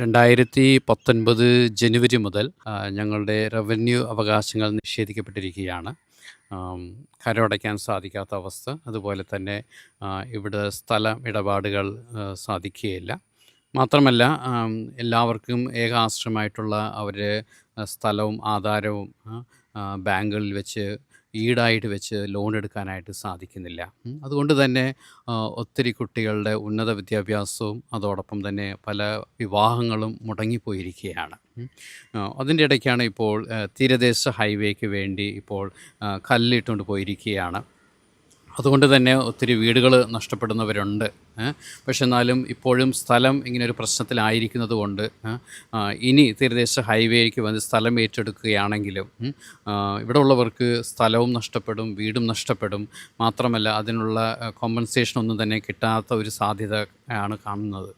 രണ്ടായിരത്തി പത്തൊൻപത് ജനുവരി മുതൽ ഞങ്ങളുടെ റവന്യൂ അവകാശങ്ങൾ നിഷേധിക്കപ്പെട്ടിരിക്കുകയാണ്. കരടയ്ക്കാൻ സാധിക്കാത്ത അവസ്ഥ. അതുപോലെ തന്നെ ഇവിടെ സ്ഥലം ഇടപാടുകൾ സാധിക്കുകയില്ല. മാത്രമല്ല എല്ലാവർക്കും ഏകാശ്രമായിട്ടുള്ള അവരുടെ സ്ഥലവും ആധാരവും ബാങ്കുകളിൽ വെച്ച് ഈടായിട്ട് വെച്ച് ലോൺ എടുക്കാനായിട്ട് സാധിക്കുന്നില്ല അതുകൊണ്ട് തന്നെ ഒത്തിരി കുട്ടികളുടെ ഉന്നത വിദ്യാഭ്യാസവും അതോടൊപ്പം തന്നെ പല വിവാഹങ്ങളും മുടങ്ങിപ്പോയിരിക്കുകയാണ്. അതിന്റെ ഇടയ്ക്കാണ് ഇപ്പോൾ തീരദേശ ഹൈവേക്ക് വേണ്ടി ഇപ്പോൾ കല്ലിട്ടുകൊണ്ട് പോയിരിക്കുകയാണ്. അതുകൊണ്ട് തന്നെ ഒത്തിരി വീടുകൾ നഷ്ടപ്പെടുന്നവരുണ്ട്. പക്ഷെ എന്നാലും ഇപ്പോഴും സ്ഥലം ഇങ്ങനെ ഒരു പ്രശ്നത്തിലായിരിക്കുന്നത് കൊണ്ട് ഇനി തീരദേശ ഹൈവേക്ക് വന്ന് സ്ഥലം ഏറ്റെടുക്കുകയാണെങ്കിലും ഇവിടെ ഉള്ളവർക്ക് സ്ഥലവും നഷ്ടപ്പെടും വീടും നഷ്ടപ്പെടും മാത്രമല്ല അതിനുള്ള കോമ്പൻസേഷൻ ഒന്നും തന്നെ കിട്ടാത്ത ഒരു സാധ്യത ആണ് കാണുന്നത്